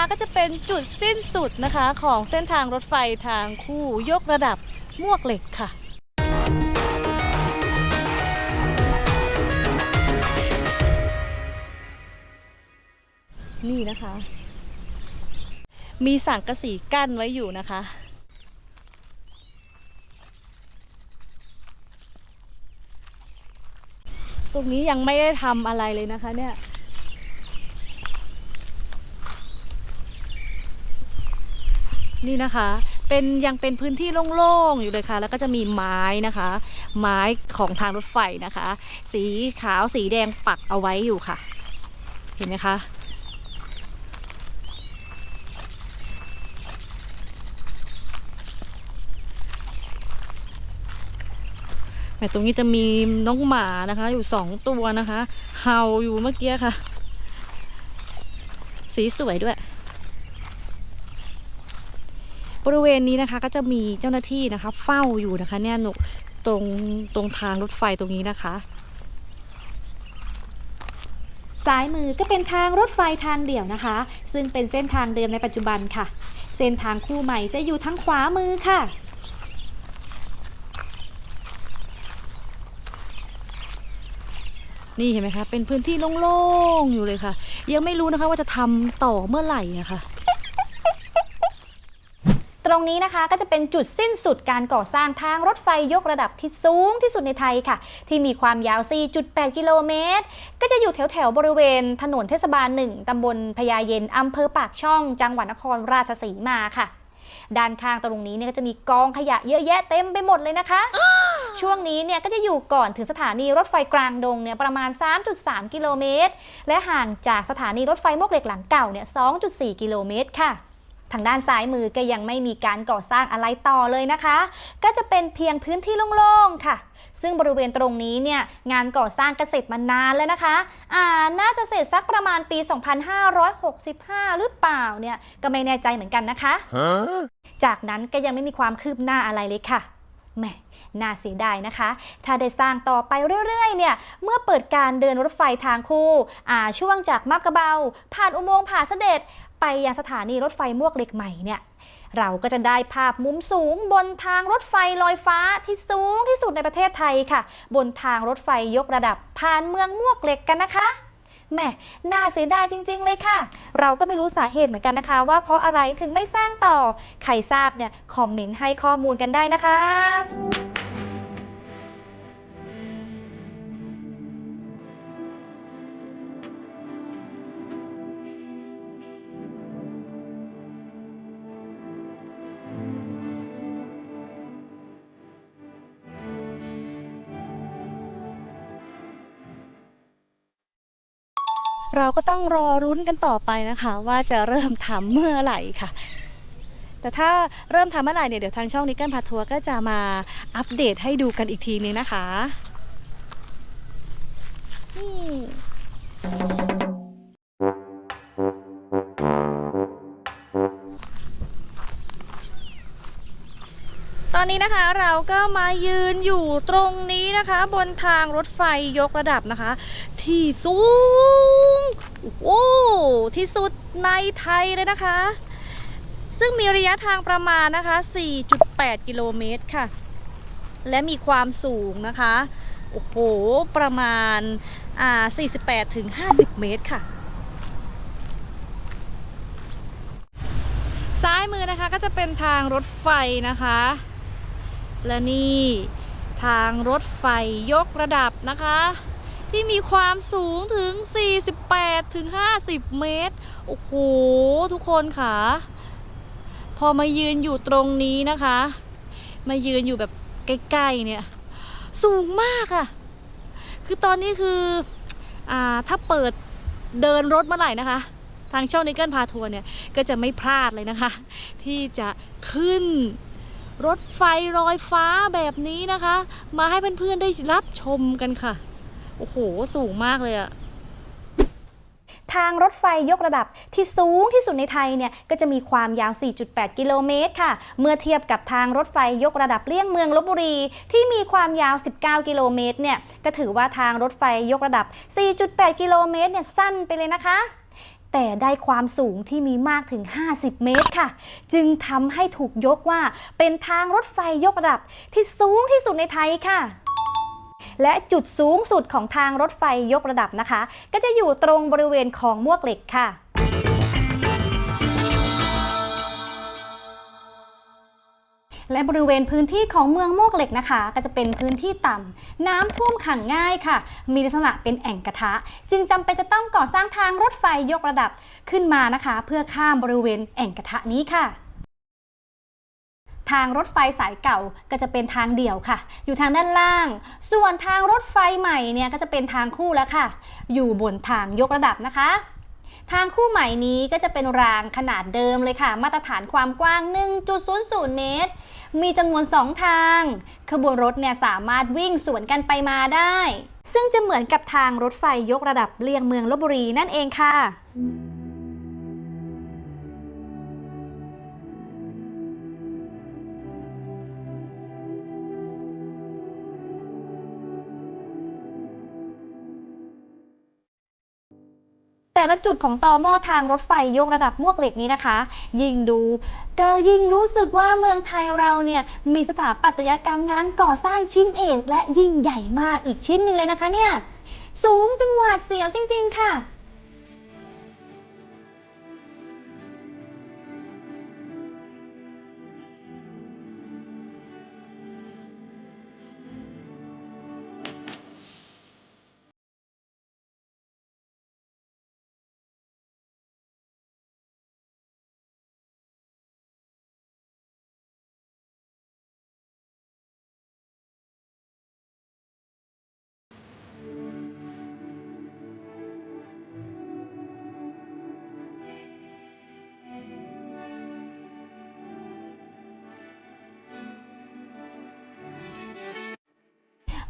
นะคะก็จะเป็นจุดสิ้นสุดนะคะของเส้นทางรถไฟทางคู่ยกระดับมวกเหล็กค่ะนี่นะคะ มีสังกะสีกั้นไว้อยู่นะคะ ตรงนี้ยังไม่ได้ทำอะไรเลยนะคะเนี่ย นี่นะคะ เป็นยังเป็นพื้นที่โล่งๆอยู่เลยค่ะ แล้วก็จะมีไม้นะคะ ไม้ของทางรถไฟนะคะ สีขาวสีแดงปักเอาไว้อยู่ค่ะ เห็นไหมคะแต่ตรงนี้จะมีน้องหมานะคะ อยู่สองตัวนะคะ เห่าอยู่เมื่อกี้ค่ะ สีสวยด้วย บริเวณนี้นะคะก็จะมีเจ้าหน้าที่นะคะ เฝ้าอยู่นะคะเนี่ยหนุตรงตรงทางรถไฟตรงนี้นะคะซ้ายมือก็เป็นทางรถไฟทางเดี่ยวนะคะ ซึ่งเป็นเส้นทางเดิมในปัจจุบันค่ะ เส้นทางคู่ใหม่จะอยู่ทางขวามือค่ะ นี่เห็นไหมคะ เป็นพื้นที่โล่งๆอยู่เลยค่ะ ยังไม่รู้นะคะว่าจะทำต่อเมื่อไหร่อะค่ะต รงนี้นะคะก็จะเป็นจุดสิ้นสุดการก่อสร้างทางรถไฟยกระดับที่สูงที่สุดในไทยค่ะ ที่มีความยาว 4.8 กิโลเมตร ก็จะอยู่แถวแถวๆบริเวณถนนเทศบาล 1 ตำบลพญาเย็น อำเภอปากช่อง จังหวัดนครราชสีมาค่ะ ด้านข้างตรงนี้เนี่ยก็จะมีกองขยะเยอะแยะเต็มไปหมดเลยนะคะ ช่วงนี้เนี่ยก็จะอยู่ก่อนถึงสถานีรถไฟกลางดงเนี่ยประมาณ 3.3 กิโลเมตร และห่างจากสถานีรถไฟมวกเหล็กหลังเก่าเนี่ย 2.4 กิโลเมตรค่ะ ทางด้านซ้ายมือก็ยังไม่มีการก่อสร้างอะไรต่อเลยนะคะ ก็จะเป็นเพียงพื้นที่โล่งๆค่ะ ซึ่งบริเวณตรงนี้เนี่ยงานก่อสร้างก็เสร็จมานานแล้วนะคะอ่าน่าจะเสร็จสักประมาณปี 2565 หรือเปล่าเนี่ยก็ไม่แน่ใจเหมือนกันนะคะจากนั้นก็ยังไม่มีความคืบหน้าอะไรเลยค่ะแหมน่าเสียดายนะคะ ถ้าได้สร้างต่อไปเรื่อยๆ เนี่ย เมื่อเปิดการเดินรถไฟทางคู่อ่าช่วงจากมาบกระเบา ผ่านอุโมงค์ผาเสด็จ ไปยังสถานีรถไฟมวกเหล็กใหม่เนี่ยเราก็จะได้ภาพมุมสูงบนทางรถไฟลอยฟ้าที่สูงที่สุดในประเทศไทยค่ะ บนทางรถไฟยกระดับผ่านเมืองมวกเหล็กกันนะคะแหมน่าเสียดายจริง ๆ เลยค่ะ เราก็ไม่รู้สาเหตุเหมือนกันนะคะ ว่าเพราะอะไรถึงไม่สร้างต่อ ใครทราบเนี่ยคอมเมนต์ให้ข้อมูลกันได้นะคะ เราก็ต้องรอรุ้นกันต่อไปนะคะ ว่าจะเริ่มทำเมื่อไหร่ค่ะ แต่ถ้าเริ่มทำเมื่อไหร่เนี่ยเดี๋ยวทางช่องนิกเกิลพาทัวร์ก็จะมาอัปเดตให้ดูกันอีกทีนึงนะคะตอนนี้นะคะเราก็มายืนอยู่ตรงนี้นะคะ บนทางรถไฟยกระดับนะคะ ที่สูง โอ้ที่สุดในไทยเลยนะคะ ซึ่งมีระยะทางประมาณนะคะ 4.8 กิโลเมตรค่ะ และมีความสูงนะคะ โอ้โห ประมาณ 48 ถึง 50 เมตรค่ะ ซ้ายมือนะคะก็จะเป็นทางรถไฟนะคะ และนี่ทางรถไฟยกระดับนะคะ ที่มีความสูงถึง 48 ถึง 50 เมตร โอ้โห ทุกคนค่ะ พอมายืนอยู่ตรงนี้นะคะ มายืนอยู่แบบใกล้ๆเนี่ย สูงมากอะคือตอนนี้คืออ่าถ้าเปิดเดินรถเมื่อไหร่นะคะ ทางช่องนิกเกิลพาทัวร์เนี่ย ก็จะไม่พลาดเลยนะคะ ที่จะขึ้นรถไฟลอยฟ้าแบบนี้นะคะ มาให้เพื่อนๆได้รับชมกันค่ะ โอ้โห สูงมากเลยอะทางรถไฟยกระดับที่สูงที่สุดในไทยเนี่ยก็จะมีความยาว 4.8 กิโลเมตรค่ะ เมื่อเทียบกับทางรถไฟยกระดับเลี่ยงเมืองลบบุรี ที่มีความยาว 19 กิโลเมตรเนี่ยก็ถือว่าทางรถไฟยกระดับ 4.8 กิโลเมตรเนี่ยสั้นไปเลยนะคะ แต่ได้ความสูงที่มีมากถึง 50 เมตรค่ะ จึงทำให้ถูกยกว่าเป็นทางรถไฟยกระดับที่สูงที่สุดในไทยค่ะ และจุดสูงสุดของทางรถไฟยกระดับนะคะ ก็จะอยู่ตรงบริเวณคลองมวกเหล็กค่ะและบริเวณพื้นที่ของเมืองมวกเหล็กนะคะ ก็จะเป็นพื้นที่ต่ำน้ำท่วมขังง่ายค่ะ มีลักษณะเป็นแอ่งกระทะ จึงจำเป็นจะต้องก่อสร้างทางรถไฟยกระดับขึ้นมานะคะ เพื่อข้ามบริเวณแอ่งกระทะนี้ค่ะ ทางรถไฟสายเก่าก็จะเป็นทางเดี่ยวค่ะ อยู่ทางด้านล่าง ส่วนทางรถไฟใหม่เนี่ยก็จะเป็นทางคู่แล้วค่ะ อยู่บนทางยกระดับนะคะ ทางคู่ใหม่นี้ก็จะเป็นรางขนาดเดิมเลยค่ะ มาตรฐานความกว้าง 1.00 เมตร มีจำนวน 2 ทาง ขบวนรถเนี่ยสามารถวิ่งสวนกันไปมาได้ ซึ่งจะเหมือนกับทางรถไฟยกระดับเลี่ยงเมืองลบบุรีนั่นเองค่ะ แต่ละจุดของตอหม้อทางรถไฟยกระดับมวกเหล็กนี้นะคะ ยิ่งดูก็ยิ่งรู้สึกว่าเมืองไทยเราเนี่ยมีสถาปัตยกรรมงานก่อสร้างชิ้นเอกและยิ่งใหญ่มากอีกชิ้นหนึ่งเลยนะคะเนี่ยสูงจังหวาดเสียวจริง ๆ ค่ะ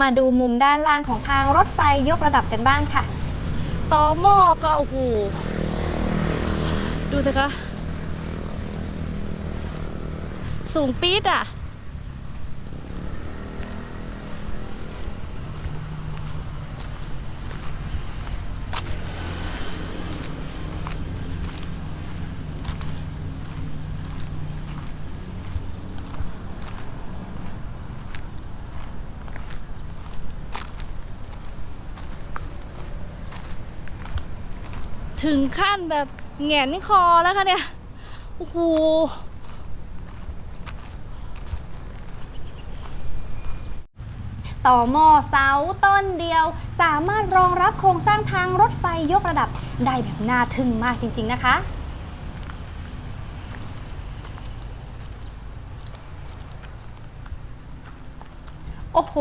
มาดูมุมด้านล่างของทางรถไฟยกระดับกันบ้างค่ะต่อหม้อก็โอ้โหดูสิคะ สูงปี๊ดอะ ถึงขั้นแบบแหงนคอแล้วค่ะเนี่ย โอ้โห ต่อหม้อเสาต้นเดียว สามารถรองรับโครงสร้างทางรถไฟยกระดับได้แบบน่าทึ่งมากจริง ๆ นะคะ โอ้โห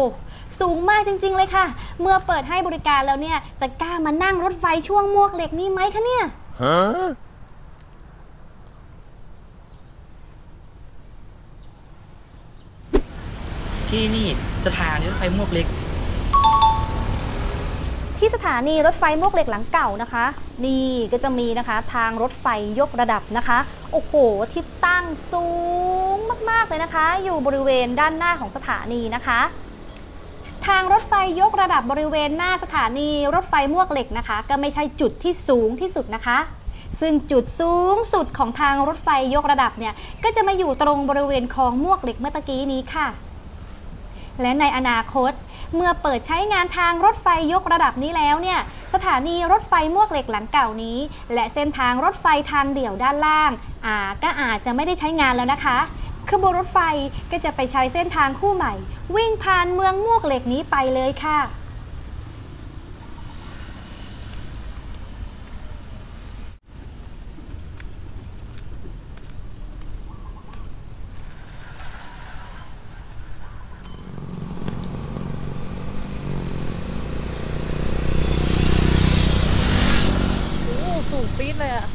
สูงมากจริง ๆ เลยค่ะ เมื่อเปิดให้บริการแล้วเนี่ย จะกล้ามานั่งรถไฟช่วงมวกเหล็กนี่ไหมคะเนี่ย Huh? ที่นี่สถานีรถไฟมวกเล็ก ที่สถานีรถไฟมวกเหล็กหลังเก่านะคะ นี่ก็จะมีนะคะทางรถไฟยกระดับนะคะ โอ้โห ที่ตั้งสูงมาก ๆ เลยนะคะ อยู่บริเวณด้านหน้าของสถานีนะคะ ทางรถไฟยกระดับบริเวณหน้าสถานีรถไฟมวกเหล็กนะคะ ก็ไม่ใช่จุดที่สูงที่สุดนะคะ ซึ่งจุดสูงสุดของทางรถไฟยกระดับเนี่ยก็จะมาอยู่ตรงบริเวณคลองมวกเหล็กเมื่อตะกี้นี้ค่ะ และในอนาคต เมื่อเปิดใช้งานทางรถไฟยกระดับนี้แล้วเนี่ยสถานีรถไฟมวกเหล็กหลังเก่านี้ และเส้นทางรถไฟทางเดี่ยวด้านล่างอ่าก็อาจจะไม่ได้ใช้งานแล้วนะคะ ขบวนรถไฟก็จะไปใช้เส้นทางคู่ใหม่ วิ่งผ่านเมืองมวกเหล็กนี้ไปเลยค่ะ โอ้โห สูงปี๊ดเลยอะ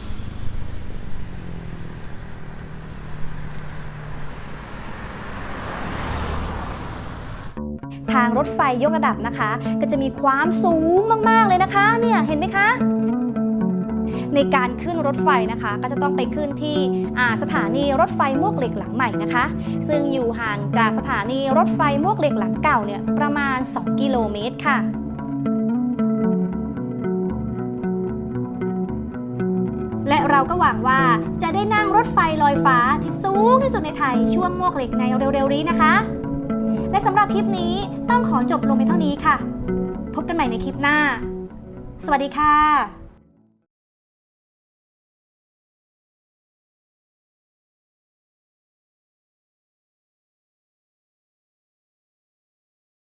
ทาง รถไฟยกระดับนะคะ ก็จะมีความสูงมากๆเลยนะคะเนี่ยเห็นไหมคะในการขึ้นรถไฟนะคะ ก็จะต้องไปขึ้นที่สถานีรถไฟมวกเหล็กหลังใหม่นะคะ ซึ่งอยู่ห่างจากสถานีรถไฟมวกเหล็กหลังเก่าเนี่ยประมาณ 2 กิโลเมตรค่ะและเราก็หวังว่าจะได้นั่งรถไฟลอยฟ้าที่สูงที่สุดในไทยช่วงมวกเหล็กในเร็วๆนี้นะคะ และสำหรับคลิปนี้ต้องขอจบลงไปเท่านี้ค่ะ พบกันใหม่ในคลิปหน้า สวัสดีค่ะ